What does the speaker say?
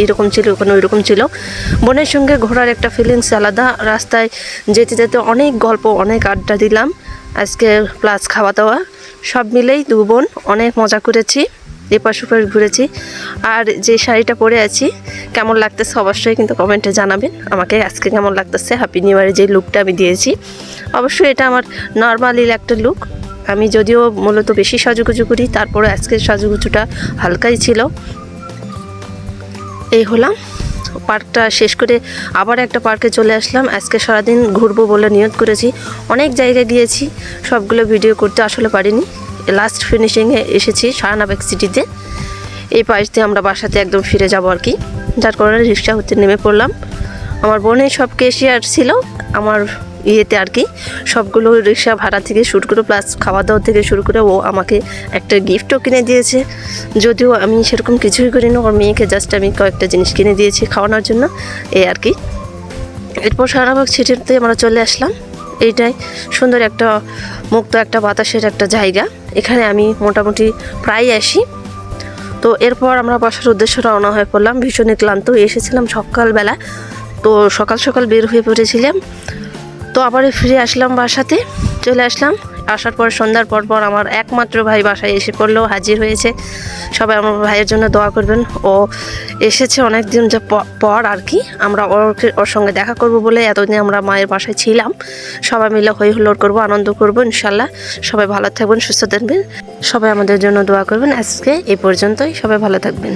এইরকম ছিল, ওখানে ওইরকম ছিল। বোনের সঙ্গে ঘোরার একটা ফিলিংস আলাদা। রাস্তায় যেতে যেতে অনেক গল্প, অনেক আড্ডা দিলাম। আজকে প্লাস খাওয়া দাওয়া সব মিলেই দু বোন, অনেক মজা করেছি, এপাশ ওপাশ ঘুরেছি। আর যে শাড়িটা পরে আছি, কেমন লাগতেছে অবশ্যই কিন্তু কমেন্টে জানাবেন। আমাকে আজকে কেমন লাগতেছে হ্যাপি নিউ ইয়ারে যে লুকটা আমি দিয়েছি। অবশ্যই এটা আমার নর্মালি একটা লুক আমি যদিও মূলত বেশি সাজুগুজু করি, তারপরে আজকের সাজুগুজুটা হালকাই ছিল। এই হলাম। পার্কটা শেষ করে আবার একটা পার্কে চলে আসলাম। আজকে সারাদিন ঘুরবো বলে নিয়ত করেছি। অনেক জায়গায় গিয়েছি, সবগুলো ভিডিও করতে আসলে পারিনি। লাস্ট ফিনিশিংয়ে এসেছি সারানাবেক সিটিতে। এই পাশ দিয়ে আমরা বাসাতে একদম ফিরে যাব আর কি। যার কারণে রিক্সা হতে নেমে পড়লাম। আমার বোনের সব কেশিয়ার ছিল, আমার ইয়েতে আর কি সবগুলো রিক্সা ভাড়া থেকে শুরু করে প্লাস খাওয়া দাওয়া থেকে শুরু করে ও আমাকে একটা গিফটও কিনে দিয়েছে। যদিও আমি সেরকম কিছুই করি না ওর মেয়েকে জাস্ট আমি কয়েকটা জিনিস কিনে দিয়েছি খাওয়ানোর জন্য। এই আর কি। এরপর সারাবাগ সিটিতে আমরা চলে আসলাম। এইটাই সুন্দর একটা মুক্ত একটা বাতাসের একটা জায়গা। এখানে আমি মোটামুটি প্রায় আসি। তো এরপর আমরা বাসার উদ্দেশ্যে রওনা হয়ে পড়লাম। ভীষণই ক্লান্ত। এসেছিলাম সকালবেলা। তো সকাল সকাল বের হয়ে পড়েছিলাম। তো আবার ফিরে আসলাম বাসাতে, চলে আসলাম। আসার পর, সন্ধ্যার পর পর আমার একমাত্র ভাই বাসায় এসে পড়ল, হাজির হয়েছে। সবাই আমার ভাইয়ের জন্য দোয়া করবেন। ও এসেছে অনেক দিন যা পর আর কি। আমরা ওর ওর সঙ্গে দেখা করব বলে এতদিন আমরা মায়ের বাসায় ছিলাম। সবাই মিলে হই হুল্লোড় করব, আনন্দ করব, ইনশাল্লাহ। সবাই ভালো থাকবেন, সুস্থ থাকবেন। সবাই আমাদের জন্য দোয়া করবেন। আজকে এই পর্যন্তই। সবাই ভালো থাকবেন।